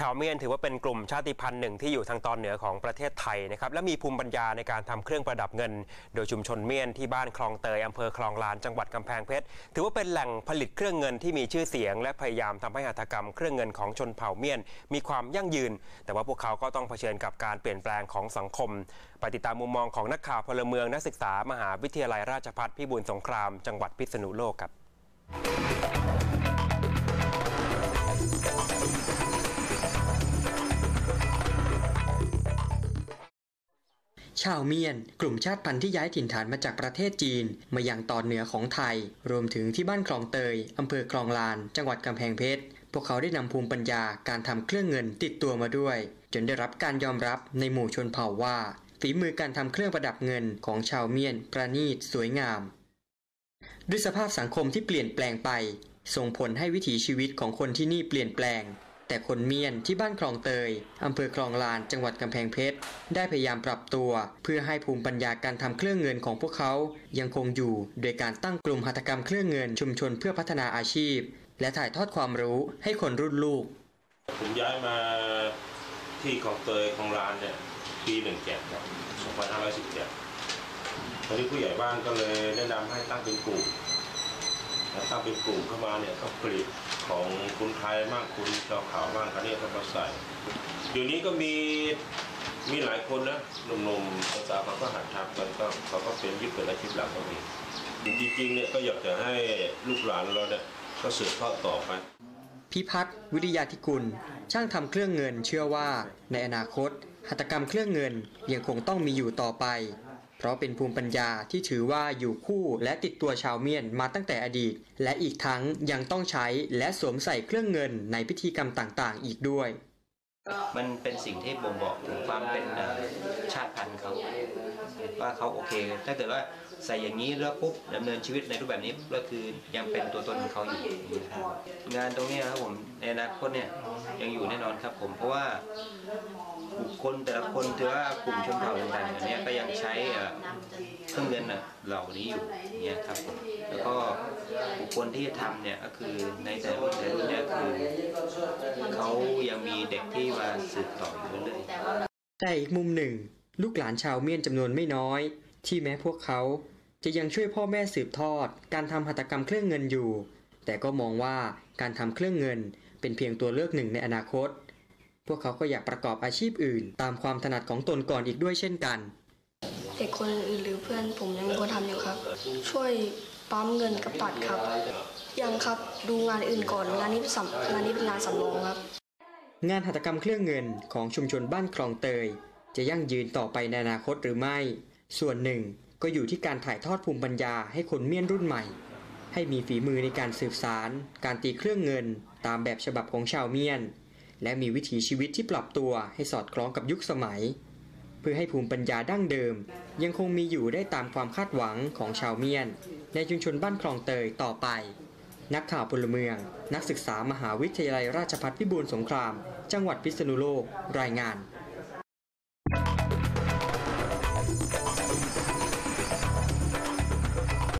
ชาวเมียนถือว่าเป็นกลุ่มชาติพันธุ์หนึ่งที่อยู่ทางตอนเหนือของประเทศไทยนะครับและมีภูมิปัญญาในการทำเครื่องประดับเงิน โดยชุมชนเมียนที่บ้านคลองเตยอำเภอคลองลานจังหวัดกำแพงเพชรถือว่าเป็นแหล่งผลิตเครื่องเงินที่มีชื่อเสียง และพยายามทำให้หัตถกรรมเครื่องเงินของชนเผ่าเมียน มีความยั่งยืน แต่ว่าพวกเขาก็ต้องเผชิญกับการเปลี่ยนแปลงของสังคมไปติดตามมุมมองของนักข่าวพลเมืองนักศึกษามหาวิทยาลัยราชภัฏพิบูลสงคราม จังหวัดพิษณุโลกครับ ชาวเมียน กลุ่มชาติพันธุ์ที่ย้ายถิ่นฐานมาจากประเทศจีน มายังตอนเหนือของไทย รวมถึงที่บ้านคลองเตยอำเภอคลองลาน จังหวัดกำแพงเพชร พวกเขาได้นำภูมิปัญญาการทำเครื่องเงินติดตัวมาด้วย จนได้รับการยอมรับในหมู่ชนเผ่าว่า ฝีมือการทำเครื่องประดับเงินของชาวเมียน ประณีตสวยงาม ด้วยสภาพสังคมที่เปลี่ยนแปลงไป ส่งผลให้วิถีชีวิตของคนที่นี่เปลี่ยนแปลง แต่คนเมียนที่บ้านคลองเตยอำเภอคลองลานจังหวัดกำแพงเพชร ได้พยายามปรับตัว เพื่อให้ภูมิปัญญาการทำเครื่องเงินของพวกเขา ยังคงอยู่ โดยการตั้งกลุ่มหัตถกรรมเครื่องเงินชุมชนเพื่อพัฒนาอาชีพ และถ่ายทอดความรู้ให้คนรุ่นลูก ผมย้ายมาที่คลองเตยคลองลานเนี่ยปีหนึ่งเจ็ดครับ2517ตอนนี้ผู้ใหญ่บ้านก็เลยแนะนำให้ตั้งเป็นกลุ่มแล้วตั้งเป็นกลุ่มเข้ามาเนี่ยก็ผลิต ของคุณไทยมากคุณชาวขาบ้างคันนี้ก็มาใส่เดี๋ยวนี้ก็มีมีหลายคนนะหนุ่มๆสาวๆเขาก็หัดทำกันก็เขาก็เป็นยึดเป็นอาชีพหลักก็มีจริงๆเนี่ยก็อยากจะให้ลูกหลานเราเนี่ยก็สืบทอดต่อไปพิพัฒน์วิทยาธิกุล ช่างทำเครื่องเงินเชื่อว่าในอนาคตหัตถกรรมเครื่องเงินยังคงต้องมีอยู่ต่อไป เพราะเป็นภูมิปัญญาที่ถือว่าอยู่คู่และติดตัวชาวเมียนมาตั้งแต่อดีต และอีกทั้งยังต้องใช้และสวมใส่เครื่องเงินในพิธีกรรมต่างๆ อีกด้วย มันเป็นสิ่งที่บ่งบอกถึงความเป็นชาติพันธุ์เขาว่าเขาโอเค ถ้าเกิดว่าใส่อย่างนี้แล้วปุ๊บดำเนินชีวิตในรูปแบบนี้ก็คือยังเป็นตัวตนของเขาอยู่งานตรงนี้ครับผมในอนาคตเนี่ยยังอยู่แน่นอนครับผมเพราะว่า คคลแต่ละคนถือว่ากลุ่มชนเผ่าต่างๆเนี้ยก็ยังใช้เครื่องเงินน่ะเหล่านี้อยู่เนี่ยครับผมแล้วก็บุคคลที่ทำเนี่ยก็คือในแต่รุ่นแต่รุ่นเนี่ยคือเขายังมีเด็กที่มาสืบต่ออยู่เรื่อยแต่อีกมุมหนึ่ง ลูกหลานชาวเมียนจำนวนไม่น้อย ที่แม้พวกเขาจะยังช่วยพ่อแม่สืบทอด การทำหัตถกรรมเครื่องเงินอยู่ แต่ก็มองว่าการทำเครื่องเงินเป็นเพียงตัวเลือกหนึ่งในอนาคต วกเขาก็อยากประกอบอาชีพอื่น ตามความถนัดของตนก่อนอีกด้วยเช่นกัน เด็กคนอื่นหรือเพื่อนผมยังพอทำอยู่ครับ ช่วยปั๊มเงินกับตัดครับ ยังครับดูงานอื่นก่อนงานนี้เป็นสำงานนี้เป็นงานสำรองครับ งานหัตถกรรมเครื่องเงินของชุมชนบ้านคลองเตย จะยั่งยืนต่อไปในอนาคตหรือไม่ ส่วนหนึ่งก็อยู่ที่การถ่ายทอดภูมิปัญญาให้คนเมียนรุ่นใหม่ ให้มีฝีมือในการสืบสาร การตีเครื่องเงิน ตามแบบฉบับของชาวเมียน และมีวิถีชีวิตที่ปรับตัวให้สอดคล้องกับยุคสมัย เพื่อให้ภูมิปัญญาดั้งเดิม ยังคงมีอยู่ได้ตามความคาดหวังของชาวเมียน ในชุมชนบ้านคลองเตยต่อไป นักข่าวพลเมือง นักศึกษามหาวิทยาลัยราชภัฏพิบูลสงคราม จังหวัดพิษณุโลก รายงาน